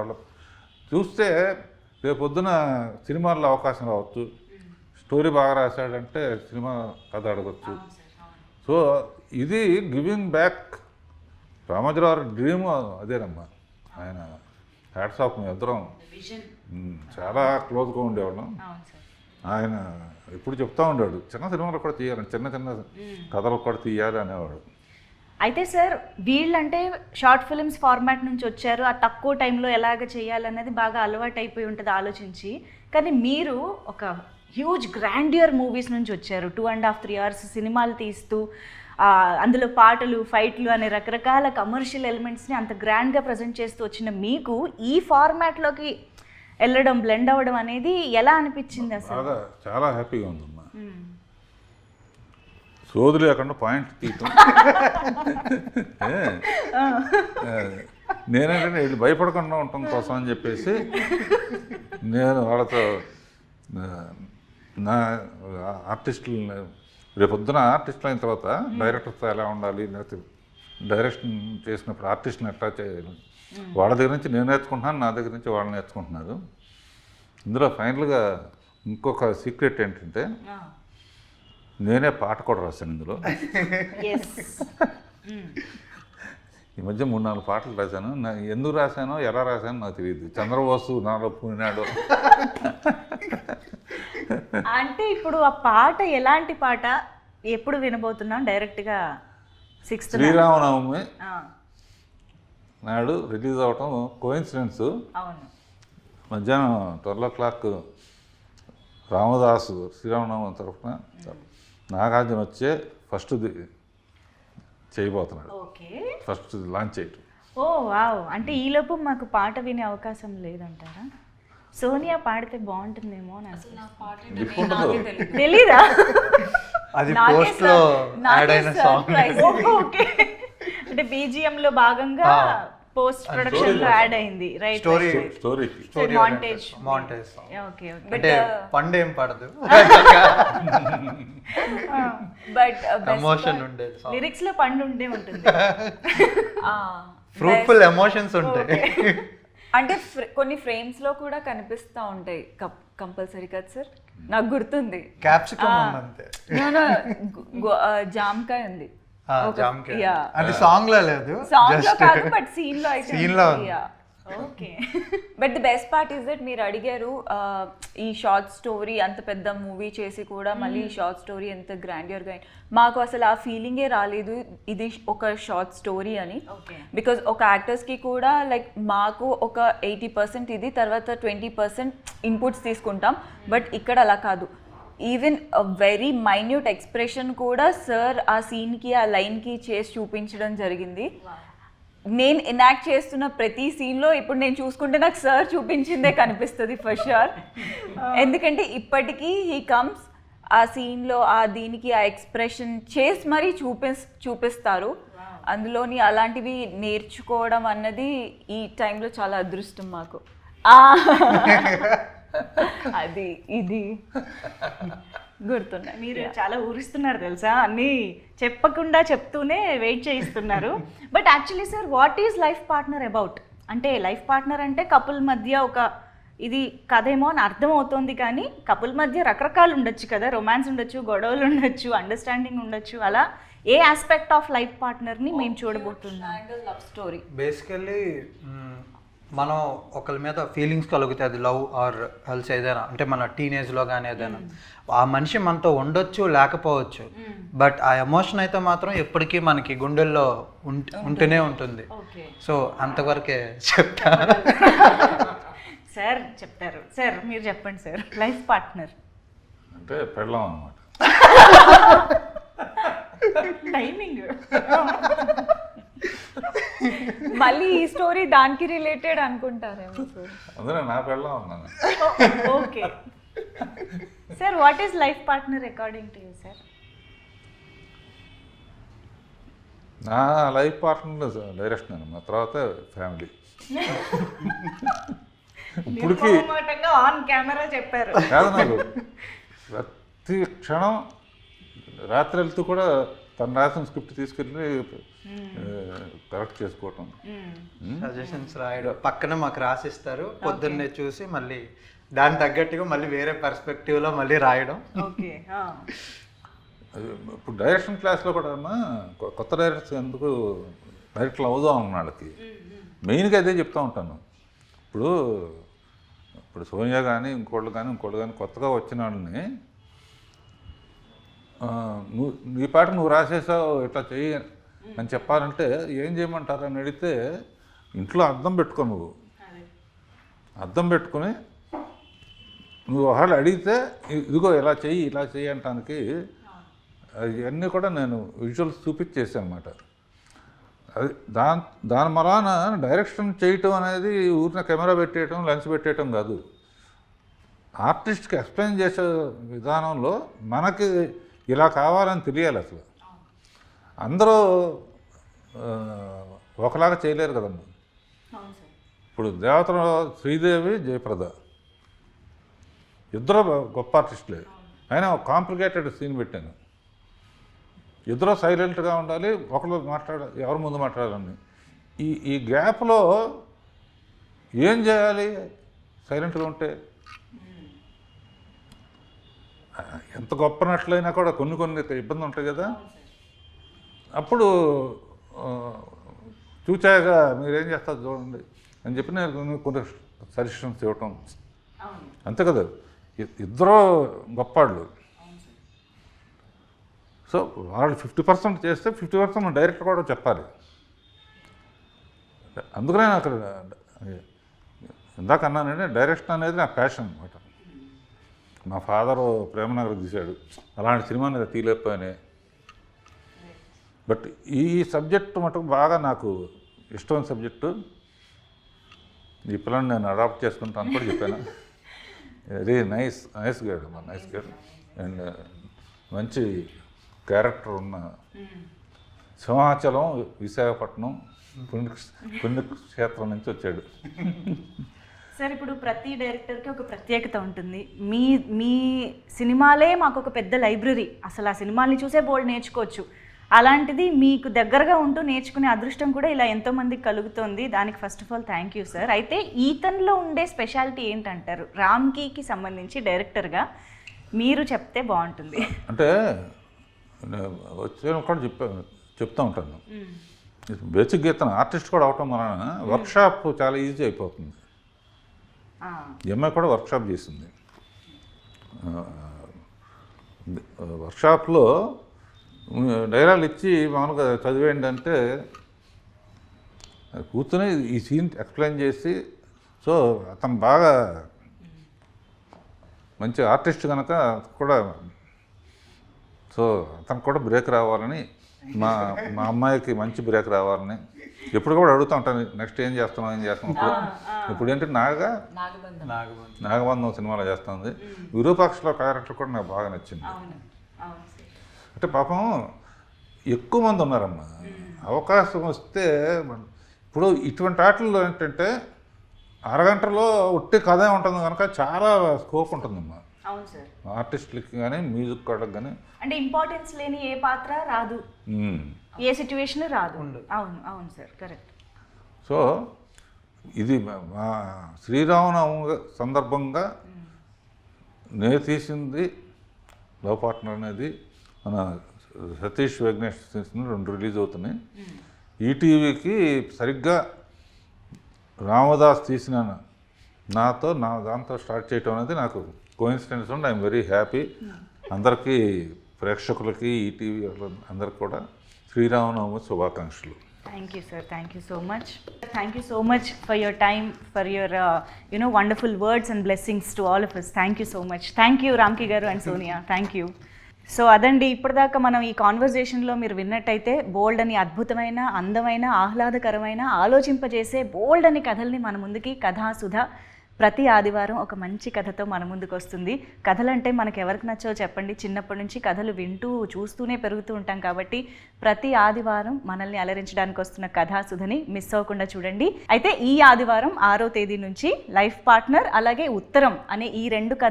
వాళ్ళ. చూస్తే రేపు పొద్దున సినిమాల్లో అవకాశం రావచ్చు. స్టోరీ బాగా రాశాడంటే సినిమా కథ అడగచ్చు. సో ఇది గివింగ్ బ్యాక్ రామోజీరావు డ్రీమ్ అదేనమ్మా. ఆయన హ్యాట్స్ ఆఫ్ ఇద్దరం చాలా క్లోజ్గా ఉండేవాళ్ళం. ఆయన ఎప్పుడు చెప్తా ఉండాడు చిన్న సినిమాలు కూడా తీయాలి చిన్న చిన్న కథలు కూడా తీయాలి అనేవాడు. అయితే సార్ వీళ్ళంటే షార్ట్ ఫిల్మ్స్ ఫార్మాట్ నుంచి వచ్చారు. ఆ తక్కువ టైంలో ఎలాగ చేయాలన్నది బాగా అలవాటు అయిపోయి ఉంటుంది ఆలోచించి. కానీ మీరు ఒక హ్యూజ్ గ్రాండియర్ మూవీస్ నుంచి వచ్చారు. Two and half three hours సినిమాలు తీస్తూ అందులో పాటలు ఫైట్లు అనే రకరకాల కమర్షియల్ ఎలిమెంట్స్ని అంత గ్రాండ్గా ప్రజెంట్ చేస్తూ వచ్చిన మీకు ఈ ఫార్మాట్లోకి వెళ్ళడం బ్లెండ్ అవ్వడం అనేది ఎలా అనిపించింది అసలు? చాలా హ్యాపీగా ఉందమ్మా. మ్మ్. సోది లేకుండా పాయింట్ తీయటం. నేనేంటంటే వీళ్ళు భయపడకుండా ఉండటం కోసం అని చెప్పేసి నేను వాళ్ళతో నా ఆర్టిస్టులు రేపొద్దున ఆర్టిస్టులు అయిన తర్వాత డైరెక్టర్తో ఎలా ఉండాలి లేకపోతే డైరెక్షన్ చేసినప్పుడు ఆర్టిస్ట్ని ఎట్లా చేయాలి? వాళ్ళ దగ్గర నుంచి నేను నేర్చుకుంటున్నాను నా దగ్గర నుంచి వాళ్ళు నేర్చుకుంటున్నారు. ఇందులో ఫైనల్గా ఇంకొక సీక్రెట్ ఏంటంటే. నేనే పాట కూడా రాశాను ఇందులో. ఈ మధ్య మూడు నాలుగు పాటలు రాశాను. నా ఎందుకు రాశానో ఎలా రాశానో నాకు తెలియదు. చంద్రబోసు నాలో పూనాడు అంటే ఇప్పుడు ఆ పాట ఎలాంటి పాట? ఎప్పుడు వినబోతున్నాం? డైరెక్ట్గా సిక్స్త్ శ్రీరామనవమి నాడు రిలీజ్ అవటం కోయిన్సిడెన్స్. అవును. మధ్యాహ్నం twelve o'clock Ramadasu Sriramanavami తరఫున నాగార్జున వచ్చే ఫస్ట్ చేయబోతున్నాడు. ఓకే. ఫస్ట్ లాంచ్ చేయటం. Oh wow. అంటే ఈలోపు మాకు పాట వినే అవకాశం లేదంటారా? సోనియా పాడితే బాగుంటుందేమో అని తెలీదా. అది నాకే పోస్ట్లో యాడ్ అయిన సాంగ్ అంటే బీజిఎం లో భాగంగా పోస్ట్ ప్రొడక్షన్లో యాడ్ అయింది రైట్ స్టోరీ స్టోరీకి story montage montage okay okay అంటే పండు ఏం పడదు బట్ ఎమోషన్ ఉండేది సాంగ్ లిరిక్స్లో పండు ఉండే ఉంటుంది. ఫ్రూట్ఫుల్ ఎమోషన్స్ ఉంటాయి. అంటే కొన్ని ఫ్రేమ్స్లో కూడా కనిపిస్తా ఉంటాయి. కంపల్సరీ కదా సార్? నాకు గుర్తుంది. క్యాప్సికమ్ ఆ, జామకాయ ఉంది. అది సాంగ్లో లేదు సాంగ్లో జస్ట్ కాదు బట్ సీన్లో అయితే. Okay. But the best part is that మీరు అడిగారు ఆ, ఈ షార్ట్ స్టోరీ అంత పెద్ద మూవీ చేసి కూడా మళ్ళీ ఈ షార్ట్ స్టోరీ ఎంత గ్రాండియర్గా మాకు అసలు ఆ ఫీలింగే రాలేదు ఇది ఒక షార్ట్ స్టోరీ అని. ఓకే. బికాజ్ ఒక యాక్టర్స్కి కూడా లైక్ మాకు ఒక ఎయిటీ పర్సెంట్ ఇది తర్వాత ట్వంటీ పర్సెంట్ ఇన్పుట్స్ తీసుకుంటాం. బట్ ఇక్కడ అలా కాదు. ఈవెన్ వెరీ మైన్యూట్ ఎక్స్ప్రెషన్ కూడా సార్ ఆ సీన్కి ఆ లైన్కి చేసి చూపించడం జరిగింది. నేను ఎనాక్ట్ చేస్తున్న ప్రతి సీన్లో ఇప్పుడు నేను చూసుకుంటే నాకు సార్ చూపించిందే కనిపిస్తుంది ఫర్ షూర్ ఎందుకంటే ఇప్పటికీ హీ కమ్స్ ఆ సీన్లో ఆ దీనికి ఆ ఎక్స్ప్రెషన్ చేసి మరీ చూపిస్ చూపిస్తారు. అందులోని అలాంటివి నేర్చుకోవడం అన్నది ఈ టైంలో చాలా అదృష్టం మాకు. అది ఇది. గుర్తున్నాయి మీరు చాలా ఊరిస్తున్నారు తెలుసా? అన్నీ చెప్పకుండా చెప్తూనే వెయిట్ చేయిస్తున్నారు. But actually sir what is life partner about అంటే లైఫ్ పార్ట్నర్ అంటే కపుల్ మధ్య ఒక ఇది కథేమో అని అర్థం అవుతోంది కానీ కపుల్ మధ్య రకరకాలు ఉండొచ్చు కదా. రొమాన్స్ ఉండొచ్చు గొడవలు ఉండొచ్చు అండర్స్టాండింగ్ ఉండొచ్చు. అలా ఏ ఆస్పెక్ట్ ఆఫ్ లైఫ్ పార్ట్నర్ని మేము చూడబోతున్నాం? లవ్ స్టోరీ బేసికల్లీ మనం ఒకరి మీద ఫీలింగ్స్ కలుగుతాయి. అది లవ్ ఆర్ హెల్స్ ఏదైనా. అంటే మన టీనేజ్లో కానీ ఏదైనా. ఆ మనిషి మనతో ఉండొచ్చు లేకపోవచ్చు. బట్ ఆ ఎమోషన్ అయితే మాత్రం ఎప్పటికీ మనకి గుండెల్లో ఉంట- ఉంటూనే ఉంటుంది. ఓకే. సో అంతవరకే చెప్తా సార్ చెప్తారు. సార్ మీరు చెప్పండి సార్. లైఫ్ పార్ట్నర్ అంటే పెళ్ళం అనమాట టైమింగ్ మళ్ళీ ఈ స్టోరీ దానికి రిలేటెడ్ అనుకుంటారేమో సార్. అందులో నా పెళ్ళం ఉన్నాను okay. Sir what is life partner according to you sir నా లైఫ్ పార్ట్నర్ డైరెక్షన్ అనమాట తర్వాత ఫ్యామిలీ ఇప్పటికి ఆన్ కెమెరా చెప్పారు. కాదు నాకు. ప్రతి క్షణం రాత్రి వెళ్తూ కూడా తను రాసిన స్క్రిప్ట్ తీసుకెళ్ళి కరెక్ట్ చేసుకోవటం. సజెషన్స్ రాయడం. పక్కన మాకు రాసిస్తారు. పొద్దున్నే చూసి మళ్ళీ దాని తగ్గట్టుగా మళ్ళీ వేరే పర్స్పెక్టివ్లో మళ్ళీ రాయడం. ఇప్పుడు డైరెక్షన్ క్లాస్లో కూడా అమ్మా కొ- కొత్త డైరెక్టర్స్ ఎందుకు డైరెక్టర్లు అవుదాం అన్న వాళ్ళకి. మెయిన్గా అదే చెప్తూ ఉంటాను. ఇప్పుడు ఇప్పుడు సోనియా కానీ ఇంకోళ్ళు కానీ ఇంకోళ్ళు కానీ కొత్తగా వచ్చిన వాళ్ళని నువ్వు నీ పాట నువ్వు రాసేసావు ఇట్లా చెయ్యి అని. చెప్పాలంటే ఏం చేయమంటారు అని అడిగితే ఇంట్లో అద్దం పెట్టుకో నువ్వు. అద్దం పెట్టుకొని నువ్వు ఒకవేళ అడిగితే ఇదిగో ఇలా చెయ్యి ఇలా చెయ్యి అంటానికి అవన్నీ కూడా నేను విజువల్స్ చూపించేసాను అనమాట అది దాని దాని మలాన డైరెక్షన్ చేయటం అనేది ఊరిన కెమెరా పెట్టేయటం లెన్స్ పెట్టేయటం కాదు. ఆర్టిస్ట్కి ఎక్స్ప్లెయిన్ చేసే విధానంలో మనకి ఇలా కావాలని తెలియాలి అసలు. అందరూ ఒకలాగా చేయలేరు కదమ్మా. ఇప్పుడు దేవతలో శ్రీదేవి జయప్రద. ఇద్దరు గొప్ప ఆర్టిస్టులే. అయినా ఒక కాంప్లికేటెడ్ సీన్ పెట్టాను. ఇద్దరు సైలెంట్గా ఉండాలి ఒకరు మాట్లాడ ఎవరి ముందు మాట్లాడాలని. ఈ ఈ గ్యాప్లో ఏం చేయాలి? సైలెంట్గా ఉంటే ఎంత గొప్ప నటులైనా కూడా కొన్ని కొన్ని ఇబ్బంది ఉంటాయి కదా. అప్పుడు ఆ, చూచాక మీరేం చేస్తారు చూడండి. అని చెప్పి నేను కొన్ని- సజెషన్స్ ఇవ్వటం. అంతే కదా. ఇద్దరు గొప్పవాళ్ళు సో వాళ్ళు ఫిఫ్టీ పర్సెంట్ చేస్తే ఫిఫ్టీ పర్సెంట్ డైరెక్ట్ కూడా చెప్పాలి. అందుకనే నాకు అక్కడ ఇందాక అన్నానంటే డైరెక్షన్ అనేది నా ప్యాషన్. మా ఫాదరు ప్రేమనగర్ తీశాడు. అలాంటి సినిమాని తీయలేకపోయానే. బట్ ఈ సబ్జెక్ట్ మటుకు బాగా నాకు ఇష్టమైన సబ్జెక్టు. ఈ పిల్లని నేను అడాప్ట్ చేసుకుంటాను కూడా చెప్పాను. వెరీ నైస్ నైస్ గైడ్ మా నైస్ గైడ్. అండ్ మంచి క్యారెక్టర్ ఉన్న సింహాచలం విశాఖపట్నం పుణ్య పుణ్యక్షేత్రం నుంచి వచ్చాడు. సార్ ఇప్పుడు ప్రతి డైరెక్టర్కి ఒక ప్రత్యేకత ఉంటుంది. మీ మీ సినిమాలే మాకు ఒక పెద్ద లైబ్రరీ. అసలు ఆ సినిమాల్ని చూసే బోల్డ్ నేర్చుకోవచ్చు. అలాంటిది మీకు దగ్గరగా ఉంటూ నేర్చుకునే అదృష్టం కూడా ఇలా ఎంతో మందికి కలుగుతుంది. దానికి first of all thank you sir. అయితే ఈతన్లో ఉండే స్పెషాలిటీ ఏంటంటారు? రామ్కీకి సంబంధించి డైరెక్టర్గా మీరు చెప్తే బాగుంటుంది. అంటే నేను వచ్చే కూడా చెప్పా చెప్తూ ఉంటాను. బేసిక్ గీతను ఆర్టిస్ట్ కూడా అవటం వలన వర్క్షాప్ చాలా ఈజీ అయిపోతుంది. ఈ అమ్మాయి కూడా వర్క్షాప్ చేసింది. వర్క్షాప్లో డైలాగులు ఇచ్చి మామూలుగా చదివేయండి అంటే కూర్చొని ఈ సీన్ ఎక్స్ప్లెయిన్ చేసి సో అతను బాగా మంచి ఆర్టిస్ట్ కనుక కూడా సో అతనికి కూడా బ్రేక్ రావాలని మా మా అమ్మాయికి మంచి బ్రేక్ రావాలని ఎప్పుడు కూడా అడుగుతూ ఉంటాను నెక్స్ట్ ఏం చేస్తున్నావు ఏం చేస్తున్నావు? ఇప్పుడు ఇప్పుడు ఏంటంటే నాగా నాగబంధం. నాగబంధం. సినిమాలో చేస్తుంది. విరూపాక్షలో క్యారెక్టర్ కూడా నాకు బాగా నచ్చింది. అవును. అవును సార్. అంటే పాపం ఎక్కువ మంది ఉన్నారమ్మా. అవకాశం వస్తే మన- ఇప్పుడు ఇటువంటి ఆటల్లో ఏంటంటే అరగంటలో ఉట్టి కథే ఉంటుంది కనుక చాలా స్కోప్ ఉంటుందమ్మా. అవును సార్. ఆర్టిస్టులకి కానీ మ్యూజిక్ వాళ్ళకి కానీ అంటే ఇంపార్టెన్స్ లేని ఏ పాత్ర రాదు. ఏ సిచ్యువేషన్ రాదు. అవును అవును సార్ కరెక్ట్ సో ఇది మా- మా శ్రీరామనవమి సందర్భంగా నేను తీసింది లవ్ పార్ట్నర్ అనేది మన సతీష్ వెంకటేష్ తీసిన రెండు రిలీజ్ అవుతున్నాయి. ఈటీవీకి సరిగ్గా రామదాస్ తీసిన నాతో నా దాంతో స్టార్ట్ చేయటం అనేది నాకు కోయిన్సిడెన్స్ ఉండి ఐఎమ్ వెరీ హ్యాపీ అందరికీ ప్రేక్షకులకి ఈటీవీ అందరికి కూడా శ్రీరామనవమి శుభాకాంక్షలు. Thank you sir thank you so much thank you so much for your time for your you know wonderful words and blessings to all of us thank you so much thank you Ramki garu and Sonia thank you so అదండి ఇప్పటిదాకా మనం ఈ కాన్వర్జేషన్లో మీరు విన్నట్టయితే బోల్డ్ అని అద్భుతమైన అందమైన ఆహ్లాదకరమైన ఆలోచింపజేసే బోల్డ్ అని కథల్ని మన ముందుకి కథా సుధ ప్రతి ఆదివారం ఒక మంచి కథతో మన ముందుకు వస్తుంది. కథలంటే మనకు ఎవరికి నచ్చో చెప్పండి. చిన్నప్పటి నుంచి కథలు వింటూ చూస్తూనే పెరుగుతూ ఉంటాం కాబట్టి ప్రతి ఆదివారం మనల్ని అలరించడానికి వస్తున్న కథా సుధని మిస్ అవ్వకుండా చూడండి. అయితే ఈ ఆదివారం ఆరో తేదీ నుంచి లైఫ్ పార్ట్నర్ అలాగే ఉత్తరం అనే ఈ రెండు కథ